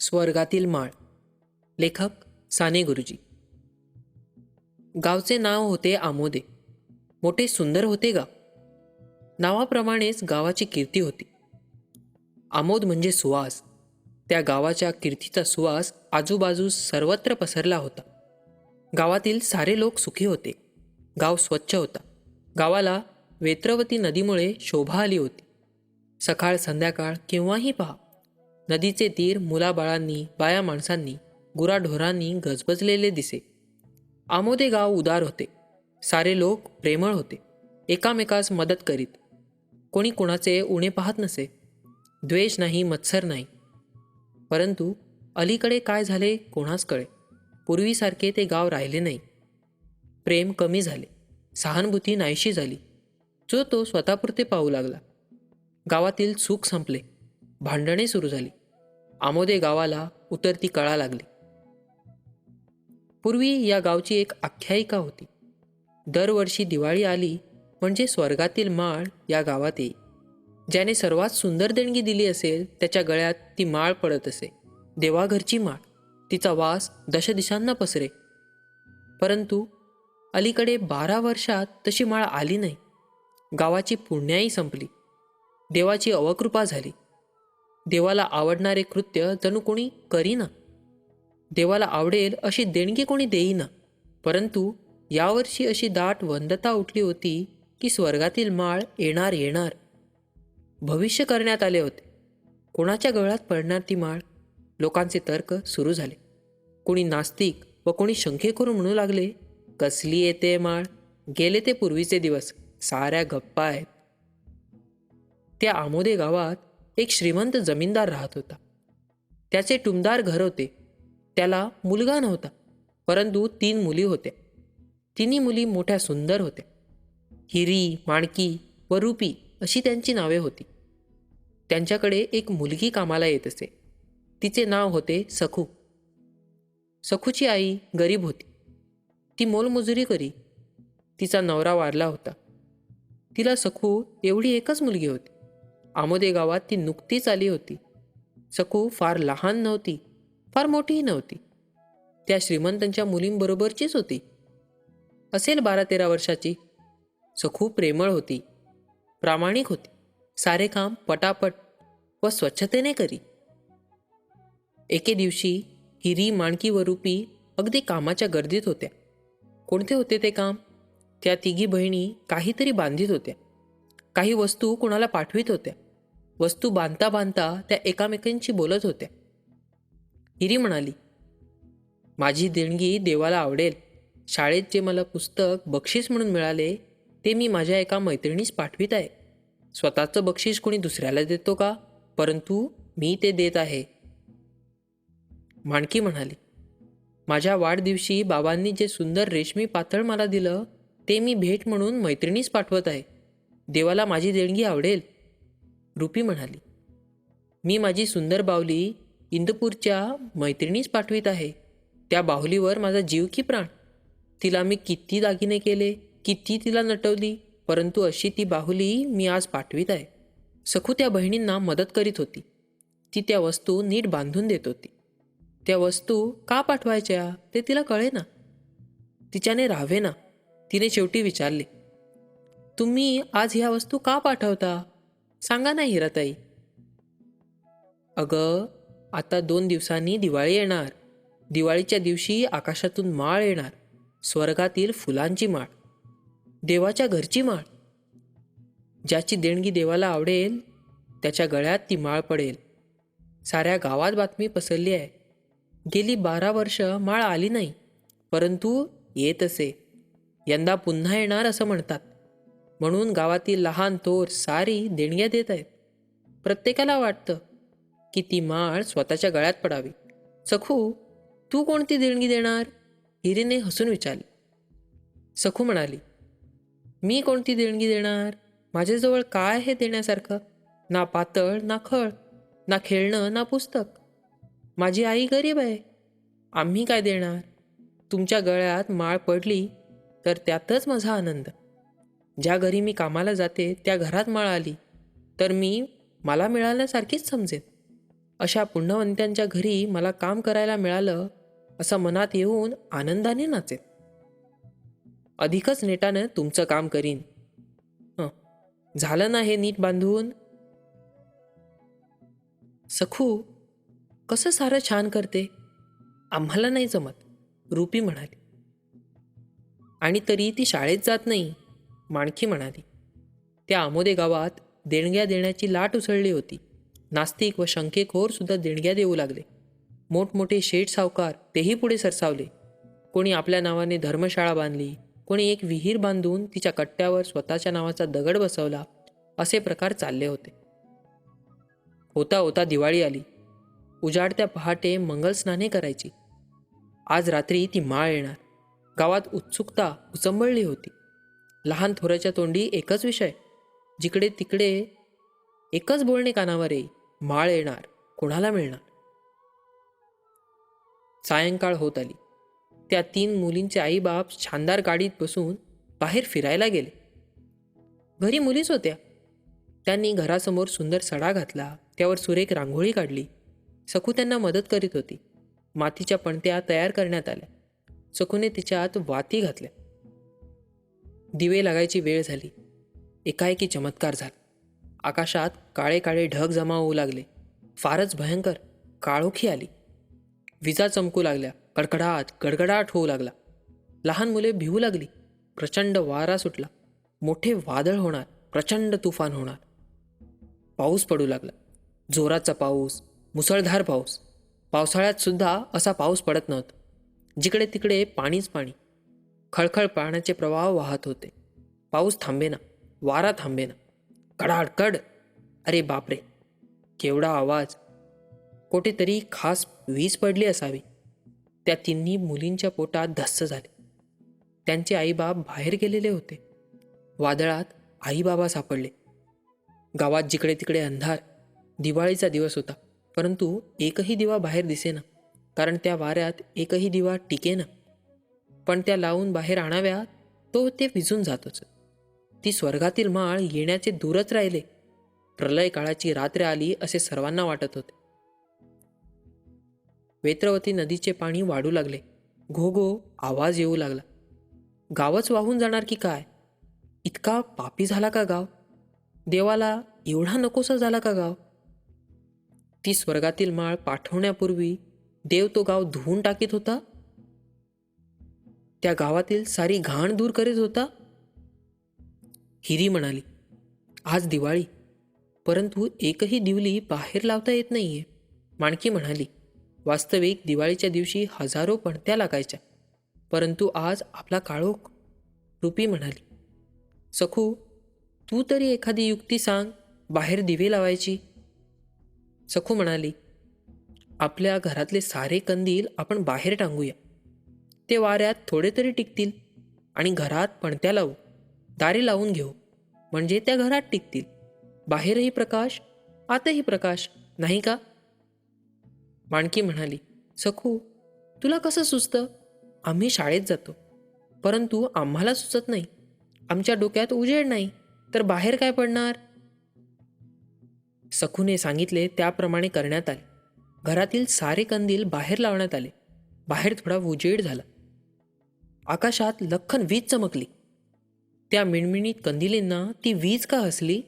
स्वर्गातील माळ. लेखक साने गुरुजी. गावचे नाव होते आमोदे. मोठे सुंदर होते गाव. नावाप्रमाणेच गावाची कीर्ती होती. आमोद म्हणजे सुवास. त्या गावाच्या कीर्तीचा सुवास आजूबाजूस सर्वत्र पसरला होता. गावातील सारे लोक सुखी होते. गाव स्वच्छ होता. गावाला वेत्रवती नदीमुळे शोभा आली होती. सकाळ संध्याकाळ केव्हाही पहा. नदीचे तीर मुलाबाळांनी बाया माणसांनी गुराढोरांनी गजबजलेले दिसे. आमोदे गाव उदार होते. सारे लोक प्रेमळ होते. एकामेकास मदत करीत. कोणी कुणाचे उणे पाहत नसे. द्वेष नाही मत्सर नाही. परंतु अलीकडे काय झाले कोणास कळे. पूर्वीसारखे ते गाव राहिले नाही. प्रेम कमी झाले. सहानुभूती नाहीशी झाली. जो तो स्वतःपुरते पाहू लागला. गावातील सुख संपले. भांडणे सुरू झाली. आमोदे गावाला उतरती कळा लागली. पूर्वी या गावची एक आख्यायिका होती. दरवर्षी दिवाळी आली म्हणजे स्वर्गातील माळ या गावात येई ज्याने सर्वात सुंदर देणगी दिली असेल त्याच्या गळ्यात ती माळ पडत असे. देवाघरची माळ. तिचा वास दशदिशांना पसरे. परंतु अलीकडे बारा वर्षात तशी माळ आली नाही. गावाची पुण्याही संपली. देवाची अवकृपा झाली. देवाला आवडणारे कृत्य जणू कोणी करीना. देवाला आवडेल अशी देणगी कोणी देईना. परंतु यावर्षी अशी दाट वंदता उठली होती की स्वर्गातील माळ येणार येणार. भविष्य करण्यात आले होते. कोणाच्या गळ्यात पडणार ती माळ? लोकांचे तर्क सुरू झाले. कोणी नास्तिक व कोणी शंखेकरू म्हणू लागले कसली येते माळ? गेले ते पूर्वीचे दिवस साऱ्या गप्पा आहेत. त्या आमोदे गावात एक श्रीमंत जमीनदार राहत होता. त्याचे टुमदार घर होते. त्याला मुलगा नव्हता परंतु तीन मुली होत्या. तिन्ही मुली मोठ्या सुंदर होत्या. हिरी माणकी व रुपी अशी त्यांची नावे होती. त्यांच्याकडे एक मुलगी कामाला येत असे. तिचे नाव होते सखू. सखूची आई गरीब होती. ती मोलमजुरी करी. तिचा नवरा वारला होता. तिला सखू एवढी एकच मुलगी होती. आमोदे गावात ती नुकतीच आली होती. सखू फार लहान नव्हती फार मोठीही नव्हती. त्या श्रीमंतांच्या मुलींबरोबरचीच होती. असेल बारा तेरा वर्षाची. सखू प्रेमळ होती प्रामाणिक होती सारे काम पटापट व स्वच्छतेने करी. एके दिवशी हिरी माणकी व रूपी अगदी कामाच्या गर्दीत होत्या. कोणते होते ते काम? त्या तिघी बहिणी काहीतरी बांधित होत्या. काही वस्तू कुणाला पाठवित होत्या. वस्तू बांधता बांधता त्या एकामेकांशी बोलत होत्या. हिरी म्हणाली माझी देणगी देवाला आवडेल. शाळेत जे मला पुस्तक बक्षीस म्हणून मिळाले ते मी माझ्या एका मैत्रिणीस पाठवित आहे. स्वतःचं बक्षीस कोणी दुसऱ्याला देतो का? परंतु मी ते देत आहे. माणकी म्हणाली माझ्या वाढदिवशी बाबांनी जे सुंदर रेशमी पातळ मला दिलं ते मी भेट म्हणून मैत्रिणीस पाठवत आहे. देवाला माझी देणगी आवडेल. रुपी म्हणाली. मी माझी सुंदर बावली इंदपूरच्या मैत्रिणीस पाठवित आहे. त्या बाहुलीवर माझा जीव की प्राण. तिला मी किती दागिने केले किती तिला नटवली परंतु अशी ती बाहुली मी आज पाठवित आहे. सखू त्या बहिणींना मदत करीत होती. ती त्या वस्तू नीट बांधून देत होती. त्या वस्तू का पाठवायच्या ते तिला कळे ना तिच्याने राहावे ना तिने शेवटी विचारले तुम्ही आज ह्या वस्तू का पाठवता? सांगा ना हिराताई. अगं आता दोन दिवसांनी दिवाळी येणार. दिवाळीच्या दिवशी आकाशातून माळ येणार. स्वर्गातील फुलांची माळ. देवाच्या घरची माळ. ज्याची देणगी देवाला आवडेल त्याच्या गळ्यात ती माळ पडेल. साऱ्या गावात बातमी पसरली आहे. गेली बारा वर्ष माळ आली नाही परंतु येत असे. यंदा पुन्हा येणार असं म्हणतात. म्हणून गावातील लहान थोर सारी देणग्या देत आहेत. प्रत्येकाला वाटतं की ती माळ स्वतःच्या गळ्यात पडावी. सखू तू कोणती देणगी देणार? हिरीने हसून विचारले. सखू म्हणाली मी कोणती देणगी देणार? माझ्याजवळ काय आहे देण्यासारखं? ना पातळ ना खळ ना खेळणं ना पुस्तक. माझी आई गरीब आहे. आम्ही काय देणार? तुमच्या गळ्यात माळ पडली तर त्यातच माझा आनंद. ज्या घरी मी कामाला जाते त्या घरात माळ आली तर मी मला मिळाल्यासारखीच समजेन. अशा पुण्यवंत्यांच्या घरी मला काम करायला मिळालं असं मनात येऊन आनंदाने नाचेन. अधिकच नेटानं तुमचं काम करीन. झालं ना हे नीट बांधून? सखू कसं सारं छान करते? आम्हाला नाही जमत रुपी म्हणाली. आणि तरी ती शाळेत जात नाही. माणकी म्हणाली. त्या आमोदे गावात देणग्या देण्याची लाट उसळली होती. नास्तिक व शंकेखोर सुद्धा देणग्या देऊ लागले. मोठमोठे शेठ सावकार तेही पुढे सरसावले. कोणी आपल्या नावाने धर्मशाळा बांधली कोणी एक विहीर बांधून तिच्या कट्ट्यावर स्वतःच्या नावाचा दगड बसवला असे प्रकार चालले होते. होता होता दिवाळी आली. उजाडत्या पहाटे मंगलस्नाने करायची. आज रात्री ती माळ येणार. गावात उत्सुकता उचंबळली होती. लहान थोराच्या तोंडी एकच विषय. जिकडे तिकडे एकच बोलणे कानावर येई माळ येणार कोणाला मिळणार? सायंकाळ होत आली. त्या तीन मुलींचे आईबाप शानदार गाडीत बसून बाहेर फिरायला गेले. घरी मुलीच होत्या. त्यांनी घरासमोर सुंदर सडा घातला त्यावर सुरेख रांगोळी काढली. सखू त्यांना मदत करीत होती. मातीच्या पणत्या तयार करण्यात आल्या. सखूने तिच्यात वाती घातल्या. दिवे लागायची वेळ झाली. एकाएकी चमत्कार झाला. आकाशात काळे काळे ढग जमा होऊ लागले. फारच भयंकर काळोखी आली. विजा चमकू लागल्या. कडकडाट गडगडाट होऊ लागला. लहान मुले भिवू लागली. प्रचंड वारा सुटला. मोठे वादळ होणार. प्रचंड तुफान होणार. पाऊस पडू लागला. जोराचा पाऊस मुसळधार पाऊस. पावसाळ्यात सुद्धा असा पाऊस पडत नव्हता. जिकडे तिकडे पाणीच पाणी. खळखळ पाण्याचे प्रवाह वाहत होते. पाऊस थांबेना वारा थांबेना. कडाडकड. अरे बापरे केवढा आवाज. कुठेतरी खास वीज पडली असावी. त्या तिन्ही मुलींच्या पोटात धस्स झाले. त्यांचे आईबाप बाहेर गेलेले होते. वादळात आईबाबा सापडले. गावात जिकडे तिकडे अंधार. दिवाळीचा दिवस होता. परंतु एकही दिवा बाहेर दिसेना. कारण त्या वाऱ्यात एकही दिवा टिकेना. पण त्या लावून बाहेर आणाव्या तो ते विझून जातच. ती स्वर्गातील माळ येण्याचे दूरच राहिले. प्रलय काळाची रात्र आली असे सर्वांना वाटत होते. वेत्रवती नदीचे पाणी वाढू लागले. घो घो आवाज येऊ लागला. गावच वाहून जाणार की काय? इतका पापी झाला का गाव? देवाला एवढा नकोसा झाला का गाव? ती स्वर्गातील माळ पाठवण्यापूर्वी देव तो गाव धुवून टाकीत होता? त्या गावातील सारी घाण दूर करीत होता? हिरी म्हणाली आज दिवाळी परंतु एकही दिवली बाहेर लावता येत नाहीये. माणकी म्हणाली वास्तविक दिवाळीच्या दिवशी हजारो पणत्या लागायच्या परंतु आज आपला काळोख. रुपी म्हणाली सखू तू तरी एखादी युक्ती सांग बाहेर दिवे लावायची. सखू म्हणाली आपल्या घरातले सारे कंदील आपण बाहेर टांगूया ते वाऱ्यात थोडे तरी टिकतील आणि घरात पणत्या लावू. दारे लावून घेऊ. म्हणजे त्या घरात टिकतील. बाहेरही प्रकाश आतही प्रकाश नाही का? माणकी म्हणाली सखू तुला कसं सुचतं? आम्ही शाळेत जातो. परंतु आम्हाला सुचत नाही. आमच्या डोक्यात उजेड नाही. तर बाहेर काय पडणार? सखूने सांगितले त्याप्रमाणे करण्यात आले. घरातील सारे कंदील बाहेर लावण्यात आले. बाहेर थोडा उजेड झाला. आकाशात लखन वीज चमकली. त्या मिणमिणीत कंदिलींना ती वीज का हसली?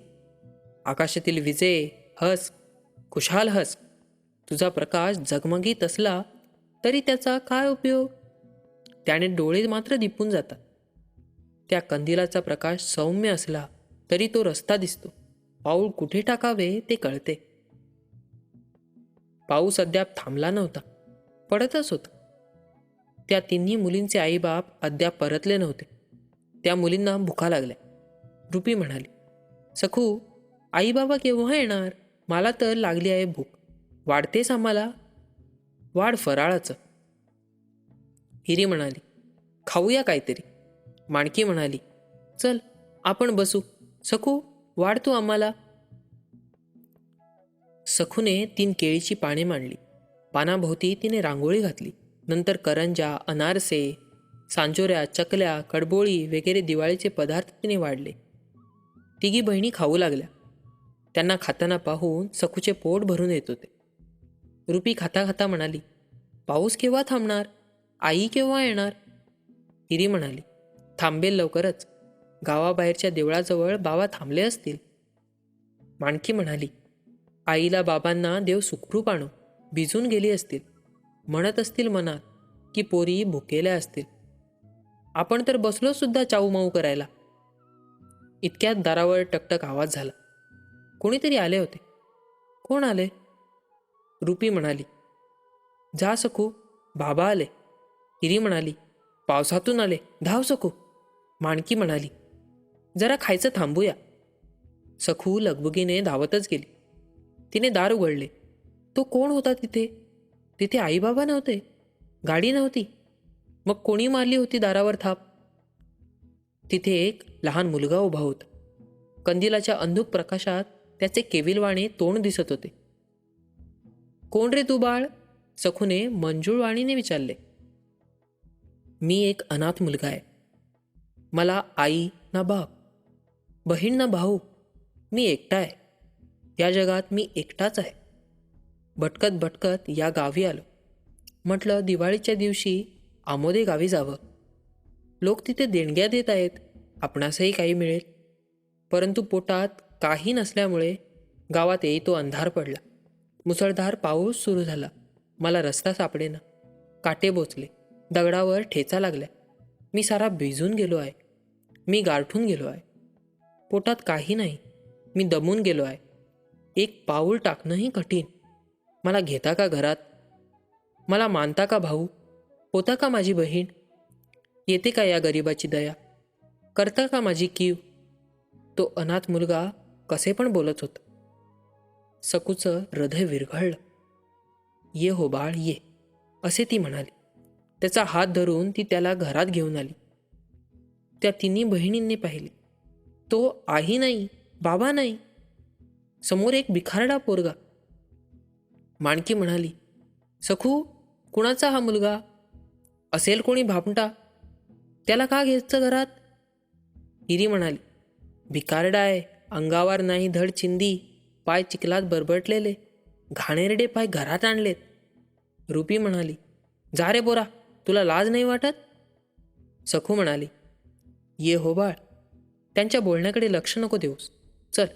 आकाशातील विजे हस खुशाल हस. तुझा प्रकाश झगमगीत असला तरी त्याचा काय उपयोग? त्याने डोळे मात्र दिपून जातात. त्या कंदिलाचा प्रकाश सौम्य असला तरी तो रस्ता दिसतो. पाऊल कुठे टाकावे ते कळते. पाऊस अद्याप थांबला नव्हता. पडतच होता. त्या तिन्ही मुलींचे आईबाप अद्याप परतले नव्हते. त्या मुलींना भुका लागल्या. रुपी म्हणाली सखू आईबाबा केव्हा येणार? मला तर लागली आहे भूक. वाढतेच आम्हाला? वाढ फराळाचं. हिरी म्हणाली खाऊया काहीतरी. माणकी म्हणाली चल आपण बसू. सखू वाढ तू आम्हाला. सखूने तीन केळीची पाने मांडली. पानाभोवती तिने रांगोळी घातली. नंतर करंजा अनारसे सांजोऱ्या चकल्या कडबोळी वगैरे दिवाळीचे पदार्थ तिने वाढले. तिघी बहिणी खाऊ लागल्या. त्यांना खाताना पाहून सखूचे पोट भरून येत होते. रुपी खाता खाता म्हणाली पाऊस केव्हा थांबणार? आई केव्हा येणार? हिरी म्हणाली थांबेल लवकरच. गावाबाहेरच्या देवळाजवळ बाबा थांबले असतील. माणकी म्हणाली आईला बाबांना देव सुखरूप आणो. भिजून गेली असतील. म्हणत असतील मनात की पोरी भुकेल्या असतील. आपण तर बसलो सुद्धा चाऊमाऊ करायला. इतक्यात दारावर टकटक आवाज झाला. कोणीतरी आले होते. कोण आले? रुपी म्हणाली. जा सकू बाबा आले. हिरी म्हणाली. पावसातून आले. धाव सकू. माणकी म्हणाली. जरा खायचं थांबूया. सखू लगबगीने धावतच गेली. तिने दार उघडले. तो कोण होता तिथे? तिथे आईबाबा नव्हते. गाडी नव्हती. मग कोणी मारली होती दारावर थाप? तिथे एक लहान मुलगा उभा होता. कंदिलाच्या अंधुक प्रकाशात त्याचे केविलवाणे तोंड दिसत होते. कोण रे तू बाळ? सखूने मंजूळवाणीने विचारले. मी एक अनाथ मुलगा आहे. मला आई ना बाप बहीण ना भाऊ मी एकटा आहे. या जगात मी एकटाच आहे. भटकत भटकत या गावी आलो. म्हटलं दिवाळीच्या दिवशी आमोदे गावी जावं. लोक तिथे देणग्या देत आहेत आपणासही काही मिळेल. परंतु पोटात काही नसल्यामुळे गावात येई तो अंधार पडला. मुसळधार पाऊस सुरू झाला. मला रस्ता सापडेना. काटे बोचले. दगडावर ठेचा लागल्या. मी सारा भिजून गेलो आहे. मी गारठून गेलो आहे. पोटात काही नाही. मी दमून गेलो आहे. एक पाऊल टाकणंही कठीण. मला घेता का घरात? मला मानता का भाऊ? होता का माझी बहीण? येते का या गरिबाची दया? करता का माझी कीव? तो अनाथ मुलगा कसे पण बोलत होता. सकूचं हृदय विरघळलं. ये हो बाळ ये असे ती म्हणाली. त्याचा हात धरून ती त्याला घरात घेऊन आली. त्या तिन्ही बहिणींनी पाहिले. तो आई नाही बाबा नाही. समोर एक बिखारडा पोरगा. माणकी म्हणाली सखू कुणाचा हा मुलगा? असेल कोणी भापटा त्याला का घ्यायचं घरात? हिरी म्हणाली भिकारडा आहे अंगावर नाही धड चिंदी पाय चिखलात बरबटलेले घाणेरडे पाय घरात आणलेत. रुपी म्हणाली जा रे बोरा तुला लाज नाही वाटत? सखू म्हणाली ये हो बाळ त्यांच्या बोलण्याकडे लक्ष नको देऊस. चल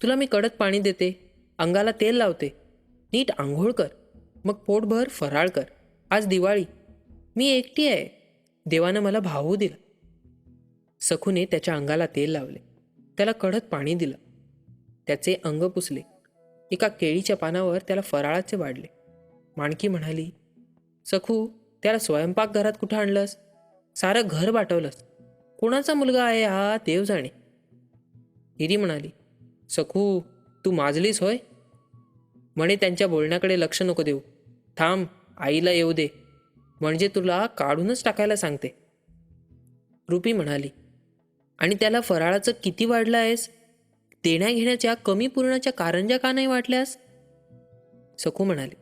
तुला मी कडक पाणी देते अंगाला तेल लावते. नीट आंघोळ कर. मग पोटभर फराळ कर. आज दिवाळी. मी एकटी आहे. देवानं मला भाऊ दिला. सखूने त्याच्या अंगाला तेल लावले. त्याला कढत पाणी दिलं. त्याचे अंग पुसले. एका केळीच्या पानावर त्याला फराळाचे वाढले. माणकी म्हणाली सखू त्याला स्वयंपाक घरात कुठं आणलंस? सारं घर बाटवलंस कोणाचा मुलगा आहे हा? देव जाणे. हिरी म्हणाली सखू तू माजलीस होय? म्हणे त्यांच्या बोलण्याकडे लक्ष नको देऊ. थांब आईला येऊ दे. म्हणजे तुला काढूनच टाकायला सांगते. रुपी म्हणाली आणि त्याला फराळाचं किती वाढलं आहेस? देण्याघेण्याच्या कमी पूर्णाच्या कारंजा का नाही वाटल्यास? सखू म्हणाली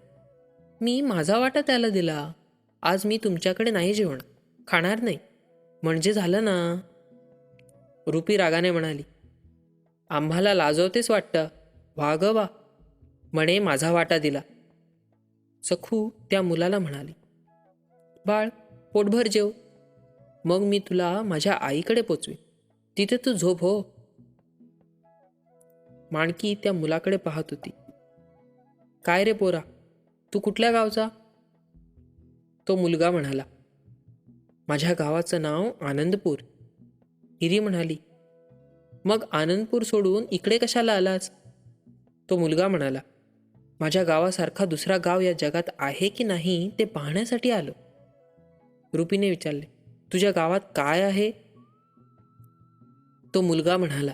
मी माझा वाटा त्याला दिला. आज मी तुमच्याकडे नाही जेवण. खाणार नाही. म्हणजे झालं ना? रुपी रागाने म्हणाली आम्हाला लाजवतेच वाटतं. वा ग वा म्हणे माझा वाटा दिला. सखू त्या मुलाला म्हणाली बाळ पोटभर जेव. मग मी तुला माझ्या आईकडे पोचवी तिथे तू झोप हो. माणकी त्या मुलाकडे पाहत होती. काय रे पोरा तू कुठल्या गावचा? तो मुलगा म्हणाला माझ्या गावाचं नाव आनंदपूर. हिरी म्हणाली मग आनंदपूर सोडून इकडे कशाला आलास? तो मुलगा म्हणाला माझ्या गावासारखा दुसरा गाव या जगात आहे की नाही ते पाहण्यासाठी आलो. रुपीने विचारले तुझ्या गावात काय आहे? तो मुलगा म्हणाला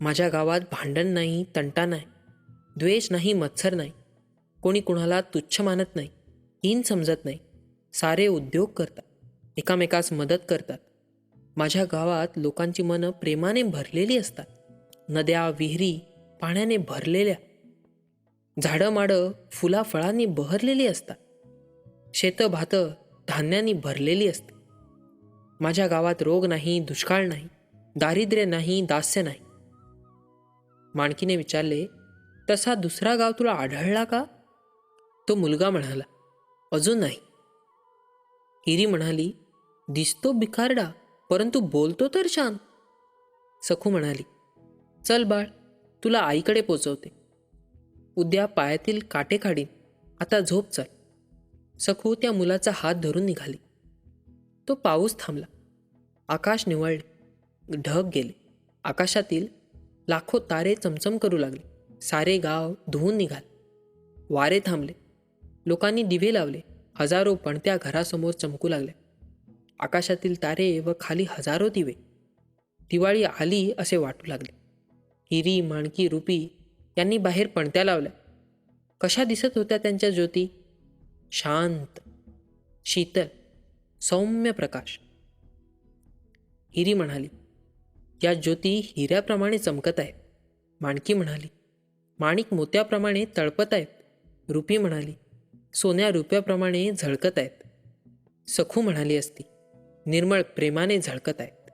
माझ्या गावात भांडण नाही तंटा नाही द्वेष नाही मत्सर नाही. कोणी कुणाला तुच्छ मानत नाही हीन समजत नाही. सारे उद्योग करतात एकामेकास मदत करतात. माझ्या गावात लोकांची मनं प्रेमाने भरलेली असतात. नद्या विहिरी पाण्याने भरलेल्या झाडं माडं फुला फळांनी बहरलेली असतात. शेतं भातं धान्यानी भरलेली असते. माझ्या गावात रोग नाही दुष्काळ नाही दारिद्र्य नाही दास्य नाही. माणकीने विचारले तसा दुसरा गाव तुला आढळला का? तो मुलगा म्हणाला अजून नाही. हिरी म्हणाली दिसतो बिकारडा परंतु बोलतो तर छान सखू म्हणाली चल बाळ तुला आईकडे पोचवते. उद्या पायातील काटे काढीन. आता झोप चल. सखू त्या मुलाचा हात धरून निघाली. तो पाऊस थांबला. आकाश निवळले. ढग गेले. आकाशातील लाखो तारे चमचम करू लागले. सारे गाव धुवून निघाले. वारे थांबले. लोकांनी दिवे लावले. हजारो पणत्या घरासमोर चमकू लागल्या आकाशातील तारे व खाली हजारो दिवे. दिवाळी आली असे वाटू लागले. हिरी माणकी रुपी यांनी बाहेर पणत्या लावल्या. कशा दिसत होत्या त्यांच्या ज्योती? शांत शीतल सौम्य प्रकाश. हिरी म्हणाली या ज्योती हिऱ्याप्रमाणे चमकत आहेत. माणकी म्हणाली माणिक मोत्याप्रमाणे तळपत आहेत. रुपी म्हणाली सोन्या रुपयाप्रमाणे झळकत आहेत. सखू म्हणाली असती निर्मळ प्रेमाने झळकत आहेत.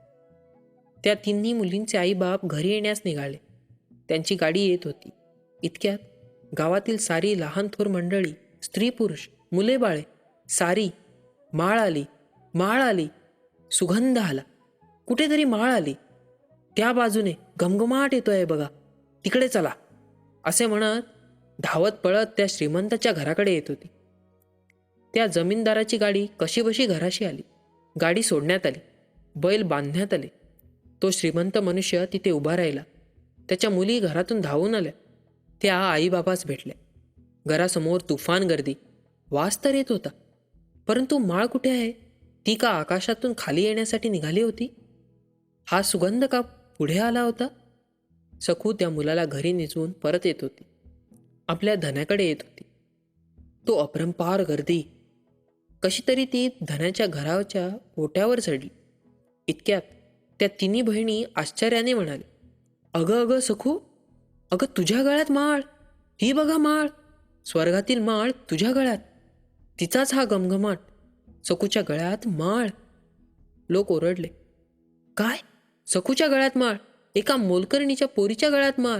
त्या तिन्ही मुलींचे आईबाप घरी येण्यास निघाले. त्यांची गाडी येत होती. इतक्यात गावातील सारी लहान थोर मंडळी स्त्री पुरुष मुले बाळे सारी माळ आली माळ आली सुगंध आला. कुठेतरी माळ आली. त्या बाजूने घमघमाट येतोय बघा. तिकडे चला. असे म्हणत धावत पळत त्या श्रीमंताच्या घराकडे येत होती. त्या जमीनदाराची गाडी कशीबशी घराशी आली. गाडी सोडण्यात आली. बैल बांधण्यात आले. तो श्रीमंत मनुष्य तिथे उभा राहिला. त्याच्या मुली घरातून धावून आल्या. त्या आईबाबास भेटल्या घरासमोर तुफान गर्दी. वास तर येत होता. परंतु माळ कुठे आहे? ती का आकाशातून खाली येण्यासाठी निघाली होती? हा सुगंध का पुढे आला होता? सखू त्या मुलाला घरी निजवून परत येत होती. आपल्या धन्याकडे येत होती. तो अपरंपार गर्दी. कशी तरी ती धन्याच्या घराच्या ओट्यावर चढली. इतक्यात त्या तिन्ही बहिणी आश्चर्याने म्हणाले अगं अगं सखू. अगं तुझ्या गळ्यात माळ. ही बघा माळ. स्वर्गातील माळ तुझ्या गळ्यात. तिचाच हा गमगमाट सखूच्या गळ्यात माळ. लोक ओरडले. काय? सखूच्या गळ्यात माळ. एका मोलकर्णीच्या पोरीच्या गळ्यात माळ.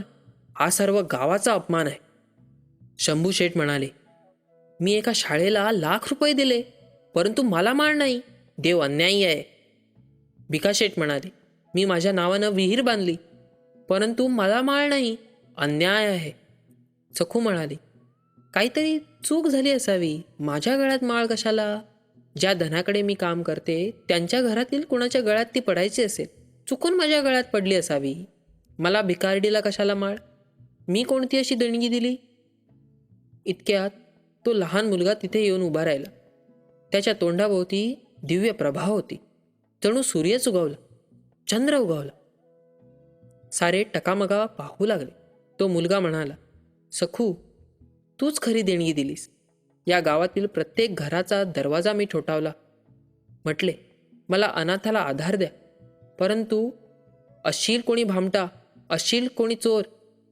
हा सर्व गावाचा अपमान आहे. शंभू शेठ म्हणाले मी एका शाळेला लाख रुपये दिले परंतु मला माळ नाही. देव अन्यायी आहे. भिका शेठ म्हणाले मी माझ्या नावानं विहीर बांधली. परंतु मला माळ नाही अन्याय आहे. सखू म्हणाली काहीतरी चूक झाली असावी. माझ्या गळ्यात माळ कशाला? ज्या धनाकडे मी काम करते त्यांच्या घरातील कुणाच्या गळ्यात ती पडायची असेल. चुकून माझ्या गळ्यात पडली असावी. मला भिकारडीला कशाला माळ? मी कोणती अशी देणगी दिली? इतक्यात तो लहान मुलगा तिथे येऊन उभा राहिला. त्याच्या तोंडाभोवती दिव्य प्रभाव होती. जणू सूर्यच उगवला चंद्र उगवला. सारे टकामगा पाहू लागले. तो मुलगा म्हणाला सखू तूच खरी देणगी दिलीस. या गावातील प्रत्येक घराचा दरवाजा मी ठोठावला. म्हटले मला अनाथाला आधार द्या. परंतु अशील कोणी भामटा अशील कोणी चोर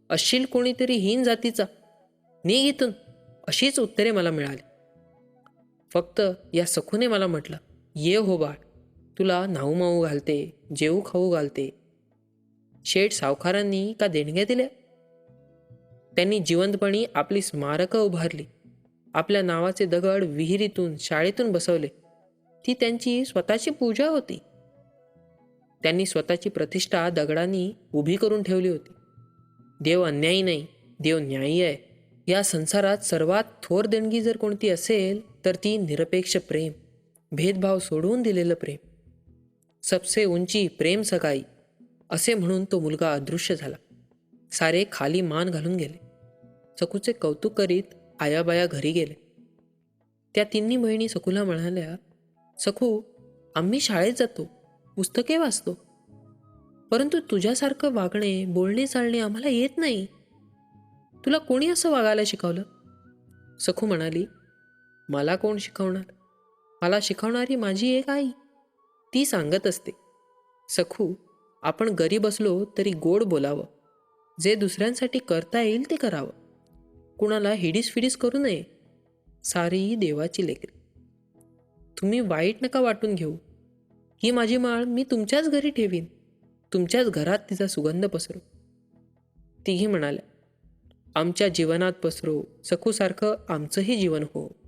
अशील कोणीतरी हीन जातीचा नी इथून अशीच उत्तरे मला मिळाली. फक्त या सखूने मला म्हटलं ये हो बाळ तुला नाऊ माऊ घालते जेऊ खाऊ घालते शेठ सावकारांनी का देणग्या दिल्या? त्यांनी जिवंतपणी आपली स्मारकं उभारली. आपल्या नावाचे दगड विहिरीतून शाळेतून बसवले. ती त्यांची स्वतःची पूजा होती. त्यांनी स्वतःची प्रतिष्ठा दगडांनी उभी करून ठेवली होती. देव अन्यायी नाही देव न्यायी आहे. या संसारात सर्वात थोर देणगी जर कोणती असेल तर ती निरपेक्ष प्रेम भेदभाव सोडवून दिलेलं प्रेम. सबसे उंची प्रेम सकाई असे म्हणून तो मुलगा अदृश्य झाला. सारे खाली मान घालून गेले. सकूचे कौतुक करीत आयाबाया घरी गेले. त्या तिन्ही बहिणी सकूला म्हणाल्या सखू आम्ही शाळेत जातो. पुस्तके वाचतो. परंतु तुझ्यासारखं वागणे बोलणे चालणे आम्हाला येत नाही. तुला कोणी असं वागायला शिकवलं? सखू म्हणाली मला कोण शिकवणार? मला शिकवणारी माझी एक आई. ती सांगत असते. सखू आपण गरीब असलो तरी गोड बोलावं. जे दुसऱ्यांसाठी करता येईल ते करावं. कुणाला हिडीस फिडीस करू नये सारी देवाची लेकरी. तुम्ही वाईट नका वाटून घेऊ. ही माझी माळ मी तुमच्याच घरी ठेवीन. तुमच्याच घरात तिचा सुगंध पसरू. तिघी म्हणाल्या आमच्या जीवनात पसरो सखूसारखं आमचंही जीवन हो.